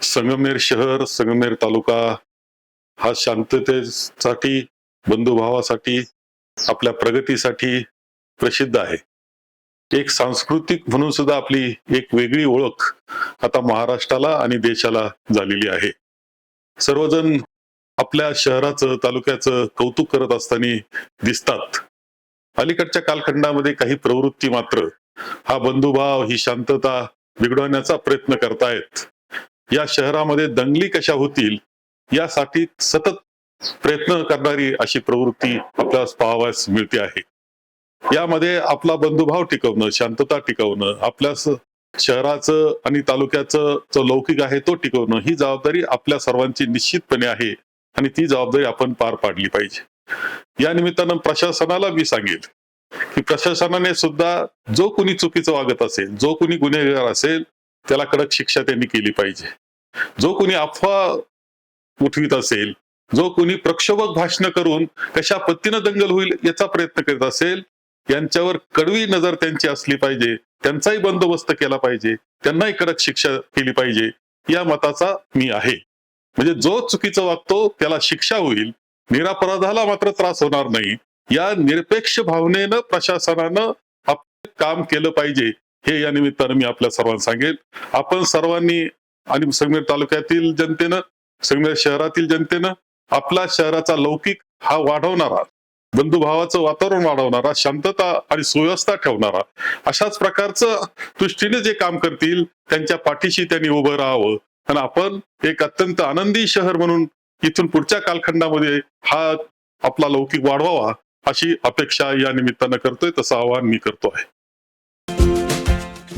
संगमनेर शहर संगमनेर तालुका हा शांततेसाठी बंधुभावासाठी आपल्या प्रगतीसाठी प्रसिद्ध आहे. एक सांस्कृतिक म्हणून सुद्धा आपली एक वेगळी ओळख आता महाराष्ट्राला आणि देशाला झालेली आहे. सर्वजण आपल्या शहराचं तालुक्याचं कौतुक करत असताना दिसतात. अलीकडच्या कालखंडामध्ये काही प्रवृत्ती मात्र हा बंधुभाव ही शांतता बिघडवण्याचा प्रयत्न करतायत. या शहरामध्ये दंगली कशा होतील यासाठी सतत प्रयत्न करणारी अशी प्रवृत्ती आपल्याला पाहावयास मिळते आहे. यामध्ये आपला बंधुभाव टिकवणं शांतता टिकवणं आपल्या शहराचं आणि तालुक्याचं जो लौकिक आहे तो टिकवणं ही जबाबदारी आपल्या सर्वांची निश्चितपणे आहे आणि ती जबाबदारी आपण पार पाडली पाहिजे. या निमित्तानं प्रशासनाला मी सांगेल की प्रशासनाने सुद्धा जो कुणी चुकीचं वागत असेल जो कुणी गुन्हेगार असेल त्याला कडक शिक्षा त्यांनी केली पाहिजे. जो कोणी अफवा उठवित असेल जो कोणी प्रक्षोभक भाषण करून कशा पत्तीनं दंगल होईल याचा प्रयत्न करीत असेल यांच्यावर कडवी नजर त्यांची असली पाहिजे त्यांचाही बंदोबस्त केला पाहिजे त्यांनाही कडक शिक्षा केली पाहिजे या मताचा मी आहे. म्हणजे जो चुकीचं वागतो त्याला शिक्षा होईल निरापराधाला मात्र त्रास होणार नाही. या निरपेक्ष भावनेनं प्रशासनानं आपलं काम केलं पाहिजे. हे या निमित्तानं मी आपल्या सर्वांना सांगेल. आपण सर्वांनी आणि संगमेर तालुक्यातील जनतेनं संगमेर शहरातील जनतेनं आपला शहराचा लौकिक हा वाढवणारा बंधुभावाचं वातावरण वाढवणारा शांतता आणि सुव्यवस्था ठेवणारा अशाच प्रकारचं दृष्टीने जे काम करतील त्यांच्या पाठीशी त्यांनी उभं राहावं. आणि आपण एक अत्यंत आनंदी शहर म्हणून इथून पुढच्या कालखंडामध्ये हा आपला लौकिक वाढवावा अशी अपेक्षा या निमित्तानं करतोय तसं आवाहन मी करतो आहे.